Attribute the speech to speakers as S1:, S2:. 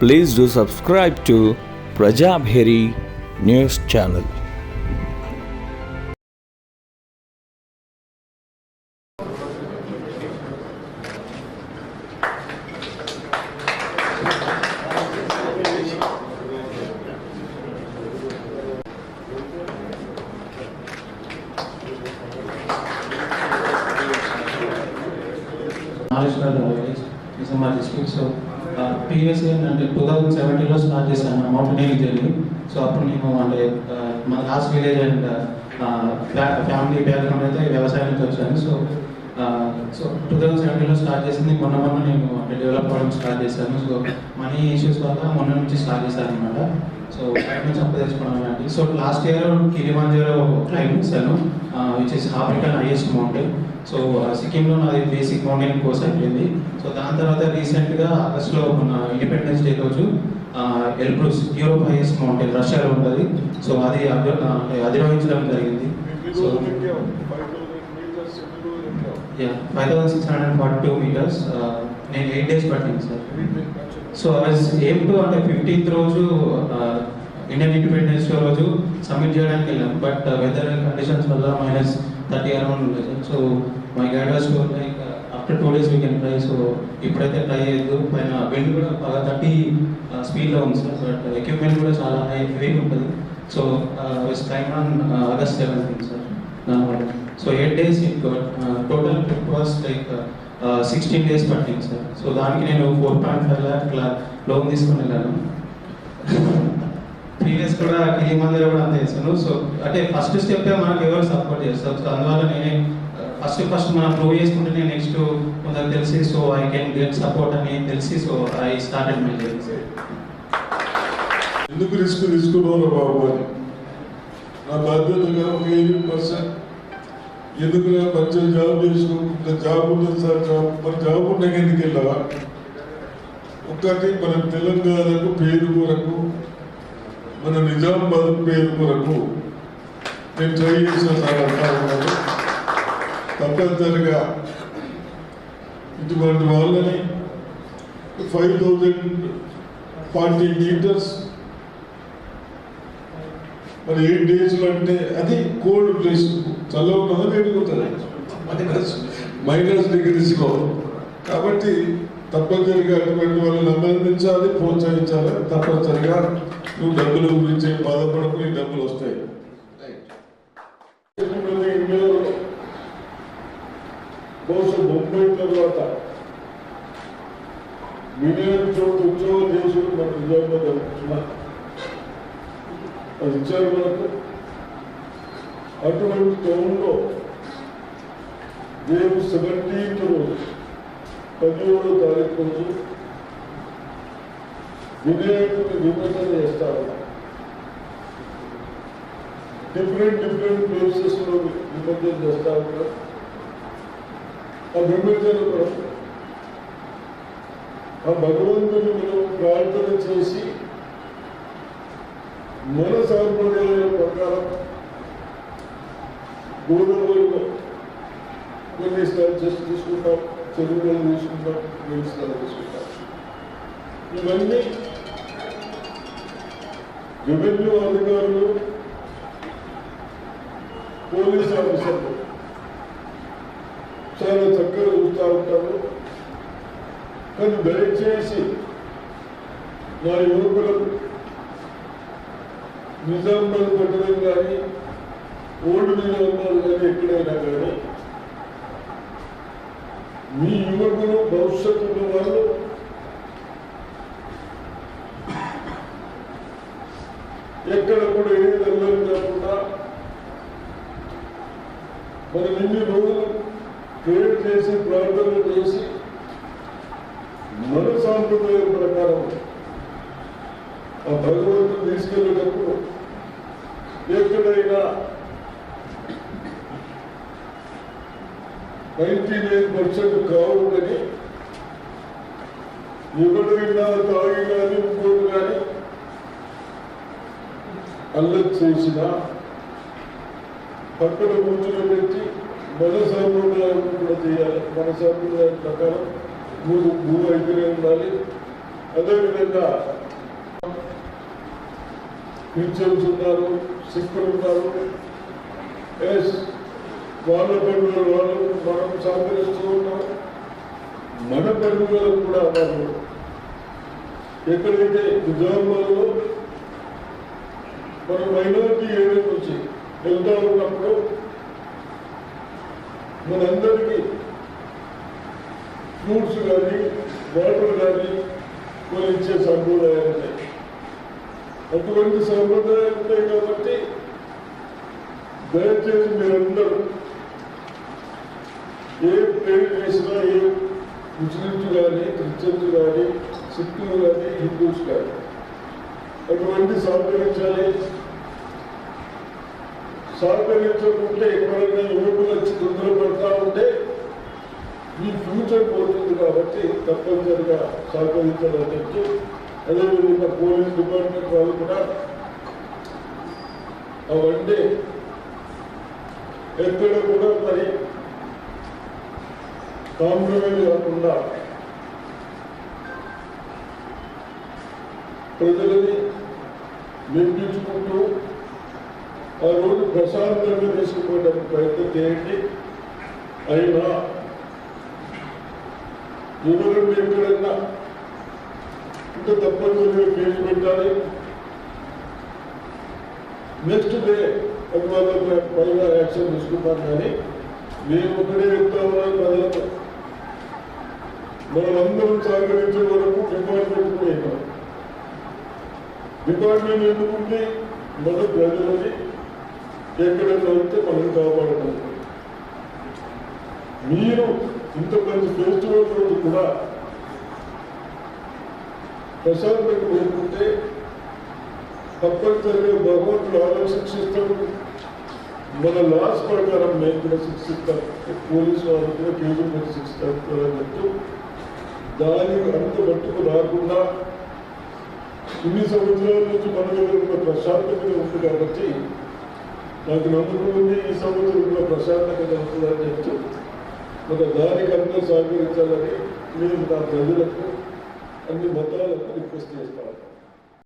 S1: please do subscribe to Prajabheri News Channel.
S2: National Knowledge is a magistrate, so previous year అంటే two thousand సెవెంటీన్లో start చేశాను mountaining journey so అప్పుడు నేను అంటే మన last village and family background అయితే వ్యవసాయం నుంచి వచ్చాను. సో సో టూ థౌజండ్ సెవెంటీన్లో స్టార్ట్ చేసింది మొన్న మొన్న నేను అంటే డెవలప్ అవ్వడం స్టార్ట్ చేశాను. సో మనీ ఇష్యూస్ వల్ల మొన్న నుంచి స్టార్ట్ చేశాను అనమాట సో బయట నుంచి అప్పు అండి so last year Kilimanjaro climb చేశాను which is African highest mountain so సిక్కింలో నాది బేసిక్ మౌంటైన్ కోర్స్ అయిపోయింది. సో దాని తర్వాత రీసెంట్గా ఆగస్ట్లో మన ఇండిపెండెన్స్ డే రోజు ఎల్బ్రూస్ యూరోప్ హైయెస్ట్ మౌంటైన్ రష్యాలో ఉంటుంది. సో అది అధిరోహించడం జరిగింది. So five thousand six hundred forty two meters నేను ఎయిట్ డేస్ పట్టింది sir so was aim to అంటే ఫిఫ్టీన్త్ రోజు ఇండియన్ ఇండిపెండెన్స్ డే రోజు సబ్మిట్ చేయడానికి వెళ్ళాం. బట్ వెదర్ కండిషన్స్ వల్ల మైనస్ థర్టీ అరౌండ్ ఉంది sir so my guide was like after two days we can try so ఇప్పుడైతే try చేయొద్దు. పైన విండ్ కూడా బాగా థర్టీ స్పీడ్లో ఉంది సార్. బట్ ఎక్విప్మెంట్ కూడా చాలా హై ఉంటుంది. So this time on August seventeen sir దానివల్ల so eight days it total trip was like sixteen days పట్టింది సార్ సో దానికి నేను four point five lakh loan తీసుకుని వెళ్ళాను. ప్రీవియస్ కూడా కిలిమందిలో కూడా అంతే చేశాను సో అంటే ఫస్ట్ స్టెప్ మనకు ఎవరు సపోర్ట్ చేస్తారు? సో అందువల్ల నేనే ఫస్ట్ ఫస్ట్ మనం ప్రూవ్ చేసుకుంటే నెక్స్ట్ కొందరు తెలిసి so I can get support అని తెలిసి so I started my journey
S3: ఎందుకు రిస్క్ తీసుకున్నారు బాబు అని నా బాధ్యతగా ఒక ఎయిటీ పర్సెంట్ ఎందుకు మంచిగా జాబ్ చేసుకుంటే జాబ్ ఉంటుంది సార్ జాబ్ మరి జాబ్ ఉండగా ఎందుకు వెళ్ళావా ఒక్కటి మన తెలంగాణకు పేరు కొరకు మన నిజామాబాద్ పేరు కొరకు నేను ట్రై చేసిన ఉన్నాను తప్పనిసరిగా ఇటువంటి వాళ్ళని ఫైవ్ థౌజండ్ ఫార్టీ మీటర్స్ మరి ఎయిట్ డేస్లో అంటే అది కోల్డ్ ప్లేస్. చల్ల ఉన్నదా వేడుకుంటుంది మైనస్. మైనస్ డిగ్రీస్లో కాబట్టి తప్పనిసరిగా అటువంటి వాళ్ళని అభినందించాలి ప్రోత్సహించాలి తప్పనిసరిగా నువ్వు డబ్బుల గురించి బాధపడకు నీ డబ్బులు వస్తాయి. ఇండియాలో బహుశా ముంబై తర్వాత. వినియోగ చోటు ఉద్యోగ దేశులు మన నిజామాబాద్ జరుగుతున్నా. అది ఇచ్చారు మనకు. అటువంటి టౌన్లో రేపు సెవెంటీన్త్ రోజు పదిహేడో తారీఖు రోజు వివేకుని నిమజ్జన చేస్తారు. డిఫరెంట్ డిఫరెంట్ ప్లేసెస్లో నిమజ్జనం చేస్తా ఉంటారు ఆ నిమజ్జన కూడా. ఆ భగవంతుని మనం ప్రార్థన చేసి మన సాంప్రదాయాల ప్రకారం గోదావరిలో కొన్ని చేసి తీసుకుంటాం చెరువులను తీసుకుంటాం నీళ్ళు తీసుకుంటాం ఇవన్నీ రెవెన్యూ అధికారులు పోలీస్ ఆఫీసర్లు చాలా చక్కగా చూస్తూ ఉంటారు. కానీ దయచేసి నా యువకులకు నిజామాబాద్ పట్టణం కానీ ఓల్డ్ నిజామాబాద్ కానీ ఎక్కడైనా కానీ మీ యువకులు భవిష్యత్తు వాళ్ళు ఎక్కడ కూడా ఏ అల్లరి కాకుండా మనం ఇన్ని రోజులు క్రియేట్ చేసి ప్రార్థనలు చేసి మన సాంప్రదాయం ప్రకారం ఆ భగవంతుడు తీసుకెళ్ళేటప్పుడు ఎక్కడైనా నైన్టీ నైన్ పర్సెంట్ కావుదని ఎవరైనా తాగి కానీ ఇంకోటి కానీ అల్లరి చేసిన పక్కన కూర్చుని పెట్టి మన సాంప్రదాయం కూడా చేయాలి. మన సాంప్రదాయం ప్రకారం మూడు భూ అయితేనే ఉండాలి. అదేవిధంగా క్రిస్టియన్స్ ఉన్నారు సిక్కులు ఉన్నారు. ఎస్ వాళ్ళ పండుగలు వాళ్ళు మనం సహకరిస్తూ ఉన్నాం. మన పండుగలు కూడా వాళ్ళు ఎక్కడైతే నిజామాబాద్లో మనం మైనారిటీ ఏరియా నుంచి వెళ్తా ఉన్నప్పుడు మనందరికీ ఫ్రూట్స్ కానీ వాటర్ కానీ కొన్ని ఇచ్చే సంప్రదాయాలు అటువంటి సంప్రదాయాలు ఉంటాయి కాబట్టి దయచేసి మీరందరూ ఏ పేరు చేసినా ఏ ముస్లిమ్స్ కానీ క్రిస్టియన్స్ కానీ సిక్కులు కానీ హిందూస్ కానీ అటువంటి సహకరించాలి సహకరించకుంటే ఎక్కడైనా యువకులు వచ్చి తొందర పడతా ఉంటే మీ ఫ్యూచర్ పోతుంది కాబట్టి తప్పనిసరిగా సహకరించాలని చెప్తూ అదేవిధంగా పోలీస్ డిపార్ట్మెంట్ వాళ్ళు కూడా అవన్నీ ఎక్కడ కూడా మరి కాంప్రమైజ్ కాకుండా ప్రజలని నిర్మించుకుంటూ ఆ రోజు ప్రశాంతంగా తీసుకుపోవడానికి ప్రయత్నం చేయండి. అయినా ఎవరండి ఎక్కడైనా ఇంకా తప్పనిసరిగా కేసు పెట్టాలి. నెక్స్ట్ డే అది పైన యాక్షన్ తీసుకుంటారు కానీ మేము ఒకటే చెప్తా ఉన్నాను ప్రజలకు. మనమందరం సహకరించే వరకు డిపార్ట్మెంట్ పోయినాం డిపార్ట్మెంట్ ఎందుకుంటే మన ప్రజలని ఎక్కడ కలిగితే మనకు కాపాడటం మీరు ఇంత మంచి ఫెస్టివల్ రోజు కూడా ప్రశాంతంగా కోరుకుంటే తప్పనిసరిగా భగవంతుడు ఆలో శిక్షిస్తాడు మన లాస్ ప్రకారం మేము కూడా శిక్షిస్తాం. పోలీసు వాళ్ళు కూడా కేసు మీద శిక్షిస్తారు దాని అంత మట్టుకు రాకుండా ఇన్ని సంవత్సరాల నుంచి మన దగ్గర ప్రశాంతంగా ఉంది కాబట్టి నాకు నమ్మకం ఉంది ఈ సముద్రంలో కూడా ప్రశాంతంగా ఉంటుందని చెప్తూ ఒక దానికి అందరూ సహకరించాలని నేను నా ప్రజలకు అన్ని మతాలకు రిక్వెస్ట్ చేస్తాను.